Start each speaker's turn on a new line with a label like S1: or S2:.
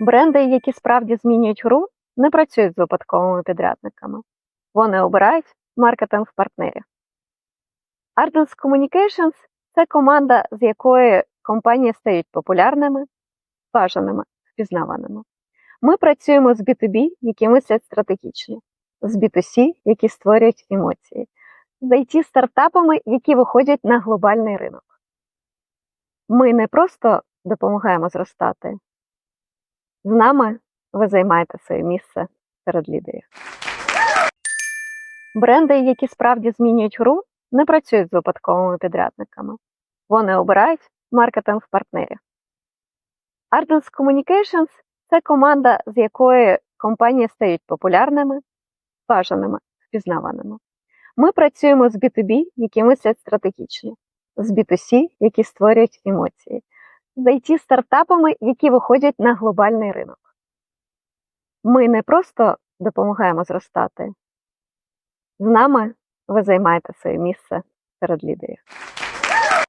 S1: Бренди, які справді змінюють гру, не працюють з випадковими підрядниками. Вони обирають маркетинг партнерів. Ardens Communications – це команда, з якої компанії стають популярними, бажаними, впізнаваними. Ми працюємо з B2B, які мислять стратегічно, з B2C, які створюють емоції, з it стартапами, які виходять на глобальний ринок. Ми не просто допомагаємо зростати. З нами ви займаєте своє місце серед лідерів. Бренди, які справді змінюють гру, не працюють з випадковими підрядниками. Вони обирають маркетинг партнерів. Ardens Communications – це команда, з якої компанії стають популярними, бажаними, впізнаваними. Ми працюємо з B2B, які мислять стратегічно, з B2C, які створюють емоції, з it стартапами, які виходять на глобальний ринок. Ми не просто допомагаємо зростати. З нами ви займаєте своє місце серед лідерів.